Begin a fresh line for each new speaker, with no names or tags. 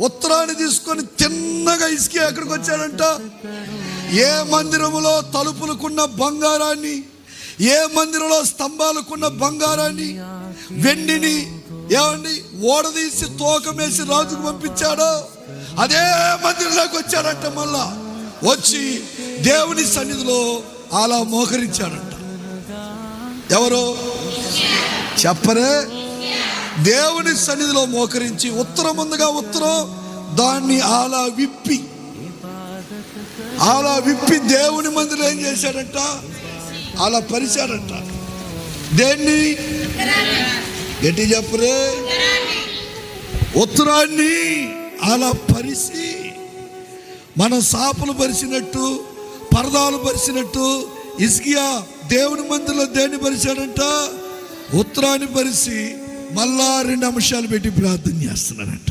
ఉత్తరాన్ని తీసుకొని తిన్నగా ఇసుక ఎక్కడికి వచ్చాడంట. ఏ మందిరములో తలుపులకున్న బంగారాన్ని ఏ మందిరంలో స్తంభాలకున్న బంగారాన్ని వెండిని ఏమండి ఓడదీసి తోకమేసి రాజుకు పంపించాడో అదే మందిరంలోకి వచ్చాడంట మళ్ళా. వచ్చి దేవుని సన్నిధిలో అలా మోకరించాడంట. ఎవరు? చెప్పరే? దేవుని సన్నిధిలో మోకరించి ఉత్తరం ముందుగా ఉత్తరం దాన్ని అలా విప్పి. అలా విప్పి దేవుని మందిలో ఏం చేశాడంట? అలా పరిచాడంట. దేన్ని? గట్టి చెప్పరే? ఉత్తరాన్ని అలా పరిసి మన సాపలు పరిచినట్టు పరదాలు పరిచినట్టు ఇస్కియా దేవుని మందిలో దేన్ని పరిచాడంట? ఉత్తరాన్ని పరిచి మళ్ళా రెండు అంశాలు పెట్టి ప్రార్థన చేస్తున్నారంట.